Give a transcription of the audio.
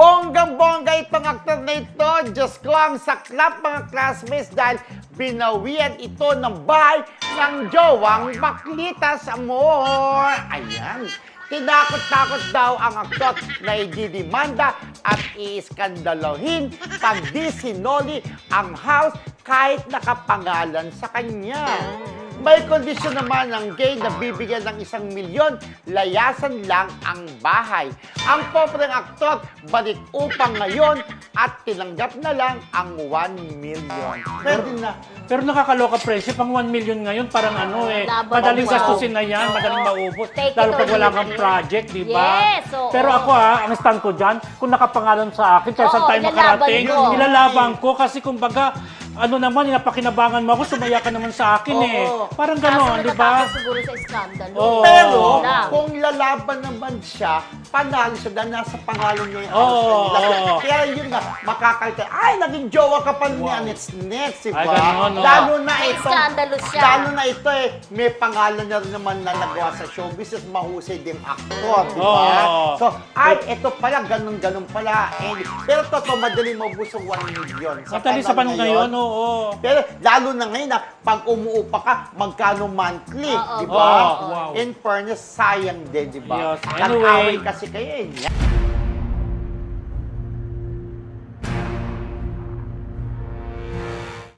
Bonggang-bongga itong aktor na ito. Diyos ko, ang saklap mga classmates dahil binawian ito ng bahay ng jowang Baklitas Amor. Ayan. Tinakot-takot daw ang aktor na ididimanda at iiskandalohin pag di sinoli ang house kahit nakapangalan sa kanya. May kondisyon naman ng gay na bibigyan ng isang milyon, layasan lang ang bahay. Ang pobreng aktor, balik upang ngayon at tinanggap na lang ang 1 million. Pwede na. Pero nakakaloka presyo, pang 1 million ngayon, parang ano eh, Laban madaling mo. gastusin na yan, madaling maubos. Take it Lalo or pag wala leave kang it. project, di ba? Yes, oo. Pero ako ha, ang stand ko dyan, kung nakapangalan sa akin, kahit Oo, saan tayo ilalaban makarating, ilalaban ko kasi kumbaga, ano naman, napakinabangan mo ako, sumaya ka naman sa akin eh. Oo. Parang Kaso gano'n, di ba? natatapos siguro sa iskandalo. Oo. Pero kung lalaban naman siya, panalo siya dahil nasa pangalan niya yung Oo, house na nila. oo. Kaya yun nga, makakalta. Ay, naging jowa ka pa ni Anit's Next, di Ay, ba? ganon, no? Lalo na May ito. siya. Lalo na ito eh, may pangalan na rin naman na nagawa sa showbiz at mahusay din aktor, di ba? Oo. So, ay, ito pala, ganun-ganun pala. Eh, pero totoo, madali mabus ang 1 million. Matali sa panong ngayon, oo. Pero lalo na ngayon na pag umuupa ka, magkano monthly, Oo. di ba? Oo, wow. In fairness, sayang din, di ba? Yes, anyway. Nag-away kasi kayo eh.